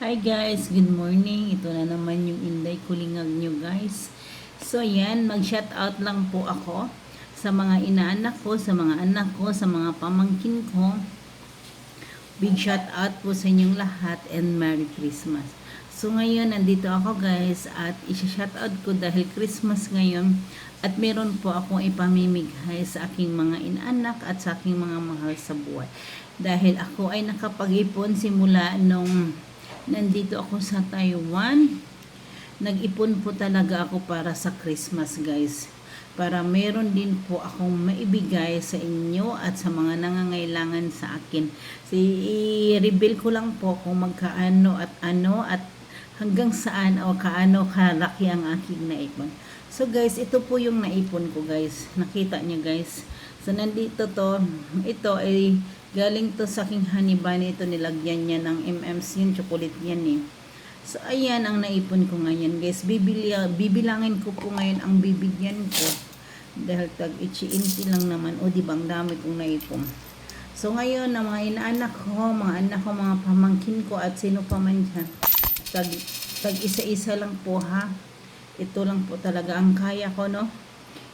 Hi guys, good morning. Ito na naman yung Inday Kulingag nyo guys. So yan, mag-shout out lang po ako sa mga inaanak ko, sa mga anak ko, sa mga pamangkin ko. Big shout out po sa inyong lahat and Merry Christmas. So ngayon, nandito ako guys at isa-shout out ko dahil Christmas ngayon at meron po akong ipamimigay sa aking mga inaanak at sa aking mga mahal sa buhay. Dahil ako ay nakapag-ipon simula nung nandito ako sa Taiwan. Nag-ipon po talaga ako para sa Christmas guys. Para meron din po akong maibigay sa inyo at sa mga nangangailangan sa akin. So, i-reveal ko lang po kung magkaano at ano at hanggang saan o kaano kalaki ang aking naipon. So guys, ito po yung naipon ko guys. Nakita niyo guys. So nandito to, ito ay galing to sa aking honey bunny. Ito nilagyan niya ng MMs yung chocolate yan eh. So ayan ang naipon ko ngayon guys. Bibili, bibilangin ko po ngayon ang bibigyan ko. Dahil tag ichi-inti lang naman. O di bang dami kong naipon. So ngayon, ang mga inaanak ko, mga anak ko, mga pamangkin ko at sino pa man dyan. Tag, tag isa-isa lang po ha. Ito lang po talaga ang kaya ko no.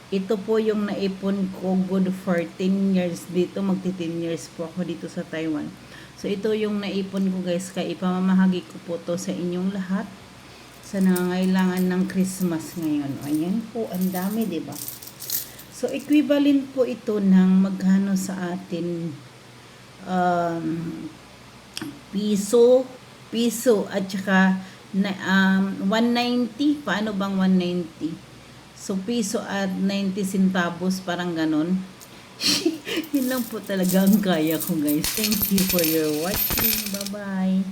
Ito po yung naipon ko good for 10 years dito. Magti 10 years po ako dito sa Taiwan. So ito yung naipon ko guys. Kaya ipamamahagi ko po to sa inyong lahat. Sa nangangailangan ng Christmas ngayon. Ayan po, ang dami, ba? So equivalent po ito ng magkano sa atin um, piso, piso at saka na, um, 190. Paano bang 190? So, piso at 90 centavos, parang ganon. Yun lang po talaga ang kaya ko, guys. Thank you for your watching. Bye-bye.